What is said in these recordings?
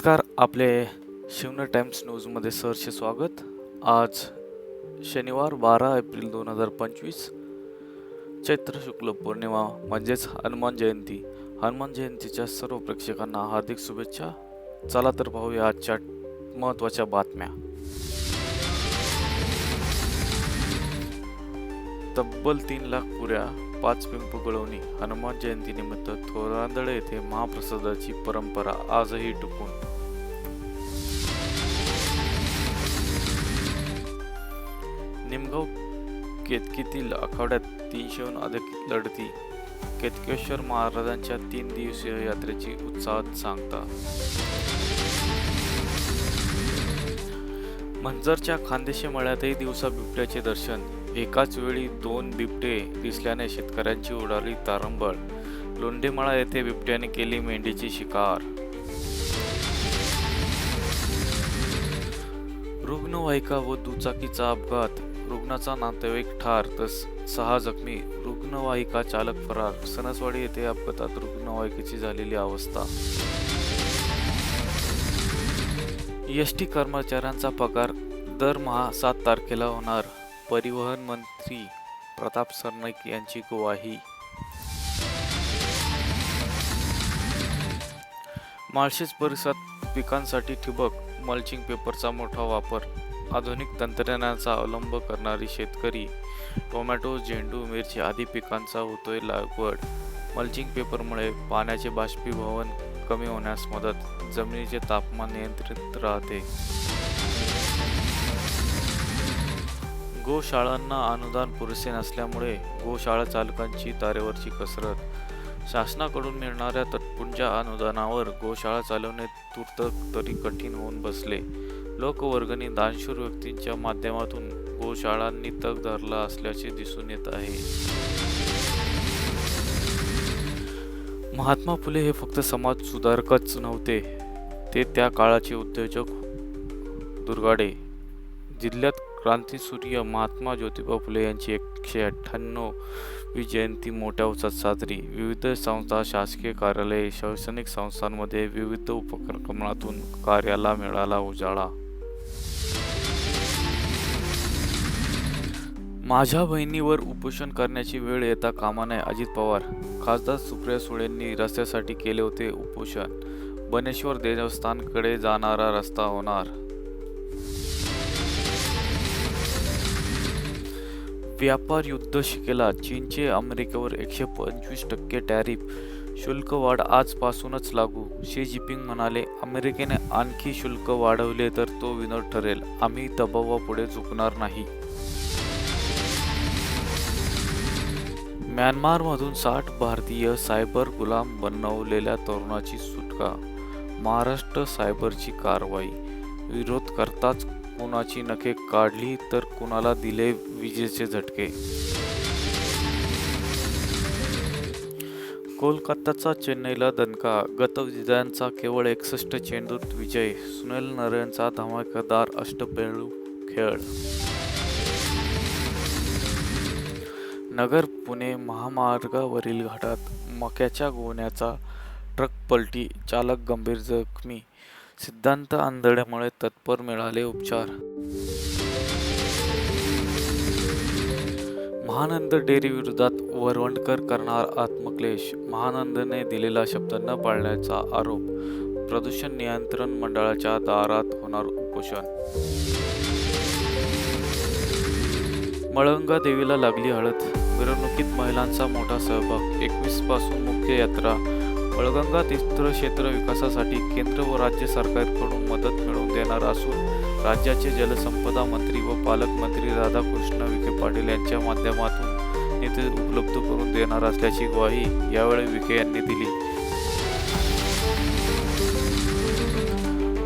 नमस्कार आपले शिवner टाइम्स न्यूजमध्ये सरचे स्वागत. आज शनिवार बारा एप्रिल दोन हजार पंचवीस चैत्र शुक्ल पौर्णिमा म्हणजेच हनुमान जयंती. हनुमान जयंतीच्या सर्व प्रेक्षकांना हार्दिक शुभेच्छा. चला तर पाहूया आजच्या महत्त्वाच्या बातम्या. तब्बल तीन लाख पुऱ्या पाच पिंप गळवणी हनुमान जयंतीनिमित्त थोरांदळे येथे महाप्रसादाची परंपरा आजही टिकून निमगाव केतकीतील आखाड्यात तीनशेहून अधिक लढती केतकेश्वर महाराजांच्या तीन दिवसीय यात्रेची उत्साहात सांगता. मंजरच्या खानदेशी मळ्यातही दिवसा बिबट्याचे दर्शन. एकाच वेळी दोन बिबटे दिसल्याने शेतकऱ्यांची उडाली तारंबळ. लोंढेमळा येथे बिबट्याने केली मेंढीची शिकार. रुग्णवाहिका व दुचाकीचा अपघात. रुग्णाचा नातेवाईक ठार तर सहा जखमी रुग्णवाहिका चालक फरार सणसवाडी येथे अपघातात रुग्णवाहिकेची झालेली अवस्था. एस टी कर्मचाऱ्यांचा पगार दरमहा सात तारखेला होणार परिवहन मंत्री प्रताप सरनाईक यांची ग्वाही. माळशेज परिसरात पिकांसाठी ठिबक मल्चिंग पेपरचा मोठा वापर आधुनिक तंत्रज्ञानाचा अवलंब करणारी शेतकरी टोमॅटो झेंडू मिरची आदी पिकांचा होतोय लागवड. मल्चिंग पेपरमुळे पाण्याचे बाष्पीभवन कमी होण्यास मदत जमिनीचे तापमान नियंत्रित राहते. गोशाळांना अनुदान पुरेसे नसल्यामुळे गोशाळा चालकांची तारेवरची कसरत. शासनाकडून मिळणाऱ्या तत्पुंजा अनुदानावर गोशाळा चालवणे तूर्त तरी कठीण होऊन बसले. लोकवर्गणी दानशूर व्यक्तींच्या माध्यमातून गोशाळांनी तग धरला असल्याचे दिसून येत आहे. महात्मा फुले हे फक्त समाज सुधारकच नव्हते. ते त्या काळाचे उद्योजक दुर्गाडे. जिल्ह्यात क्रांतीसूर्य महात्मा ज्योतिबा फुले यांची एकशे अठ्ठ्याण्णव जयंती मोठ्या उत्साहात साजरी. विविध संस्था शासकीय कार्यालये शैक्षणिक संस्थांमध्ये विविध उपक्रमातून कार्याला मिळाला उजाळा. माझ्या बहिणीवर उपोषण करण्याची वेळ येता कामा नये अजित पवार. खासदार सुप्रिया सुळेंनी रस्त्यासाठी केले होते उपोषण. बनेश्वर देवस्थानकडे जाणारा रस्ता होणार. व्यापार युद्ध शिकेला. चीनचे अमेरिकेवर एकशे पंचवीस टक्के टॅरिफ. शुल्क वाढ आजपासूनच लागू. शी जिनपिंग म्हणाले अमेरिकेने आणखी शुल्क वाढवले तर तो विनोद ठरेल. आम्ही दबावापुढे झुकणार नाही. म्यानमारमधून साठ भारतीय सायबर गुलाम बनवलेल्या तरुणाची सुटका. महाराष्ट्र सायबरची कारवाई. विरोध करताच कुणाची नखे काढली तर कुणाला दिले विजेचे झटके? कोलकाताचा चेन्नईला दणका गतविजयांचा केवळ एकसष्ट चेंडूत विजय सुनील नरेनचा धमाकेदार अष्टपैलू खेळ. नगर पुणे महामार्गावरील घाटात मक्याच्या गोण्याचा ट्रक पलटी चालक गंभीर जखमी सिद्धांत आंधळ्यामुळे तत्पर मिळाले उपचार. महानंद डेअरी विरोधात वरवंडकर करणार आत्मक्लेश. महानंदने दिलेला शब्द न पाळण्याचा आरोप. प्रदूषण नियंत्रण मंडळाच्या दारात होणार उपोषण. मळंगा देवीला लागली हळद. मिरवणुकीत महिलांचा मोठा सहभाग. एकवीसपासून मुख्य यात्रा. मळगंगा तीर्थक्षेत्र विकासासाठी केंद्र व राज्य सरकारकडून मदत मिळवून देणार असून राज्याचे जलसंपदा मंत्री व पालकमंत्री राधाकृष्ण विखे पाटील यांच्या माध्यमातून निधी उपलब्ध करून देणार असल्याची ग्वाही यावेळी विखे यांनी दिली.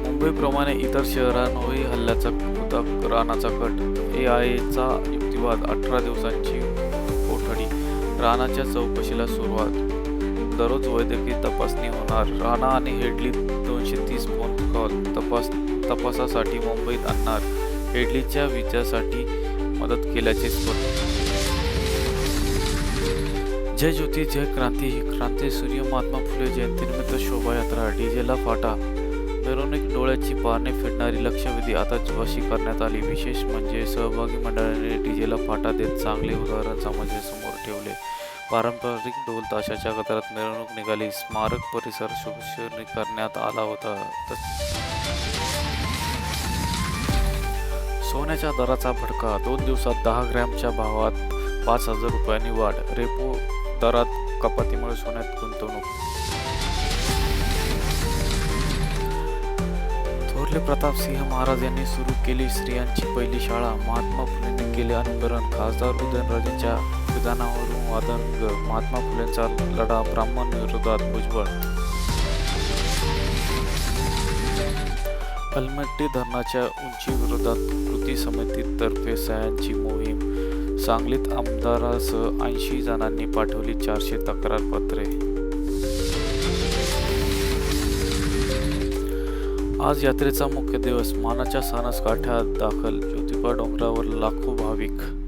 मुंबईप्रमाणे इतर शहरांवरही हल्ल्याचा होता राणाचा कट ए आयचा युक्तिवाद अठरा दिवसांची कोठडी राणाच्या चौकशीला सुरुवात दररोज वैद्यकीय तपासणी होणार. राणा आणि हेडली दोनशे तीस फोन कॉल तपास तपासासाठी मुंबईत आणणार. हेडलीच्या विजयासाठी मदत केल्याचे स्पष्ट. जय ज्योती जय क्रांती. ही क्रांती सूर्य महात्मा फुले जयंतीनिमित्त शोभायात्रा. डीजेला फाटा. मिरवणूक डोळ्याची पारणे फेडणारी लक्षवेधी आता जीवाशी करण्यात आली. विशेष म्हणजे सहभागी मंडळाने डीजेला फाटा देत चांगले उदाहरण समाजासमोर ठेवले. पारंपरिक ढोल ताशाच्या गजरात मिरवणूक निघाली. स्मारक परिसर शुभशोनी करण्यात आला होता. तस- सोन्याच्या दराचा भडका दोन दिवसात दहा ग्रॅमच्या भावात पाच हजार रुपयांनी वाढ. रेपो दरात कपातीमुळे सोन्यात गुंतवणूक. थोरले प्रतापसिंह महाराज यांनी सुरू केली स्त्रियांची पहिली शाळा. महात्मा फुलेंनी केले अनुकरण. खासदार उदयनराजेंच्या मैदानावरून वादंग महात्मा फुलेंचा लढा ब्राह्मण विरोधात भुजबळ अलमट्टी धरणाच्या उंची विरोधात कृती समितीतर्फे सह्यांची मोहीम. सांगलीत आमदारासह ऐंशी जणांनी पाठवली चारशे तक्रारपत्रे आज यात्रेचा मुख्य दिवस मानाच्या सानस काठ्यात दाखल ज्योतिबा डोंगरावर लाखो भाविक